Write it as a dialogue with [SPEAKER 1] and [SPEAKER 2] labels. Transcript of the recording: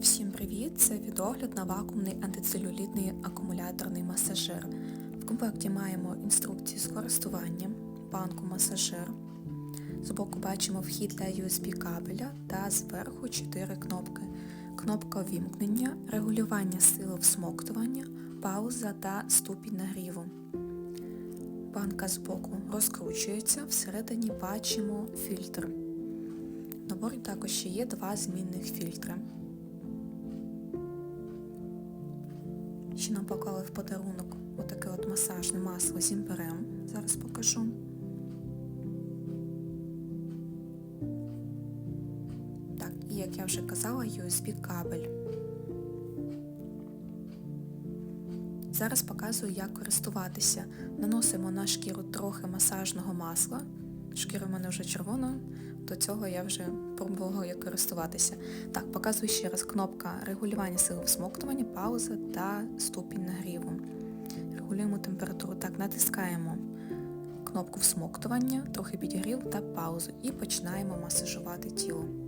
[SPEAKER 1] Всім привіт! Це відогляд на вакуумний антицелюлітний акумуляторний масажер. В комплекті маємо інструкцію з користуванням, банку масажер. Збоку бачимо вхід для USB кабеля та зверху 4 кнопки. Кнопка вімкнення, регулювання сили всмоктування, пауза та ступінь нагріву. Банка збоку розкручується, всередині бачимо фільтр. Наборі також ще є два змінних фільтри. Ще нам поклали в подарунок отаке от масажне масло з імперем. Зараз покажу. Так, і як я вже казала, USB кабель. Зараз показую, як користуватися. Наносимо на шкіру трохи масажного масла. Шкіра в мене вже червона, до цього я вже пробувала як користуватися. Так, показую ще раз кнопка регулювання сили всмоктування, пауза та ступінь нагріву. Регулюємо температуру. Так, натискаємо кнопку всмоктування, трохи підігрів та паузу і починаємо масажувати тіло.